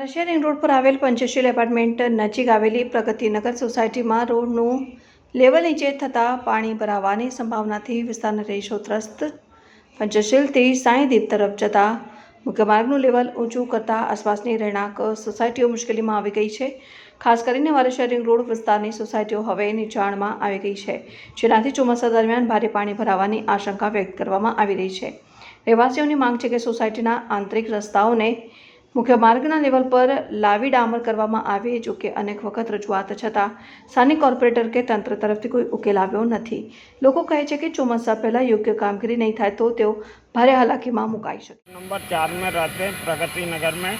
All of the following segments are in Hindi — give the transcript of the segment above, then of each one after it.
વારસિયા રિંગ રોડ પર આવેલ પંચશીલ એપાર્ટમેન્ટ નજીક આવેલી પ્રગતિનગર સોસાયટીમાં રોડનું લેવલ નીચે થતાં પાણી ભરાવાની સંભાવનાથી વિસ્તારના રહીશો ત્રસ્ત. પંચશીલથી સાંઈદીપ તરફ જતાં મુખ્ય માર્ગનું લેવલ ઊંચું કરતાં આસપાસની રહેણાંક સોસાયટીઓ મુશ્કેલીમાં આવી ગઈ છે. ખાસ કરીને વારસિયા રિંગ રોડ વિસ્તારની સોસાયટીઓ હવે નીચાણમાં આવી ગઈ છે, જેનાથી ચોમાસા દરમિયાન ભારે પાણી ભરાવાની આશંકા વ્યક્ત કરવામાં આવી રહી છે. રહેવાસીઓની માંગ છે કે સોસાયટીના આંતરિક રસ્તાઓને મુખ્ય માર્ગના લેવલ પર લાવી ડામર કરવામાં આવે જો કે અનેક વખત રજૂઆત છતાં સ્થાનિક કોર્પોરેટર કે તંત્ર તરફથી કોઈ ઉકેલ આવ્યો નથી લોકો કહે છે કે ચોમાસા પહેલાં યોગ્ય કામગીરી નહીં થાય તો તેઓ ભારે હાલાકીમાં મુકાઈ શકે नंबर चार में रहते हैं प्रगति नगर में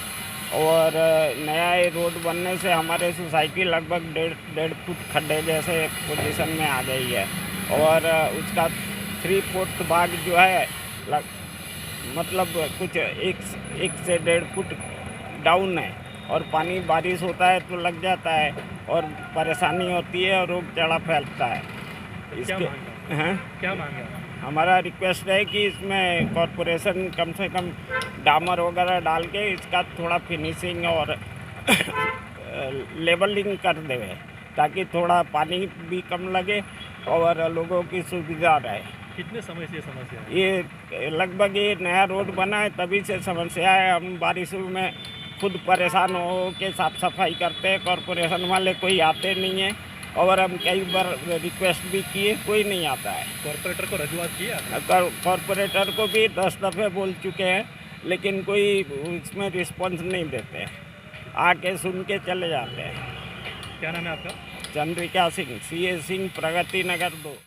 और अ, नया ये रोड बनने से हमारे सोसाइटी लगभग डेढ़ डेढ़ फुट खड्डे जैसे पोजीशन में आ गई है और अ, उसका थ्री फोर्थ भाग जो है लग, मतलब कुछ एक एक से डेढ़ फुट डाउन है और पानी बारिश होता है तो लग जाता है और परेशानी होती है और रोग चढ़ा फैलता है। क्या इसके मांग हैं? क्या मांगे? हमारा रिक्वेस्ट है कि इसमें कॉरपोरेशन कम से कम डामर वगैरह डाल के इसका थोड़ा फिनिशिंग और लेवलिंग कर देवे ताकि थोड़ा पानी भी कम लगे और लोगों की सुविधा रहे। कितने समय से ये समस्या है? ये लगभग ये नया रोड बना है तभी से समस्या है। हम बारिशों में खुद परेशान हो के साफ़ सफ़ाई करते हैं कॉरपोरेशन वाले कोई आते नहीं है। और हम कई बार रिक्वेस्ट भी किए कोई नहीं आता है। कॉरपोरेटर को रजुआत की आपने? कॉर- कॉरपोरेटर को भी दस दफ़े बोल चुके हैं लेकिन कोई इसमें रिस्पॉन्स नहीं देते आके सुन के चले जाते हैं। क्या नाम है आपका? चंद्रिका सिंह सी ए सिंह प्रगति नगर दो।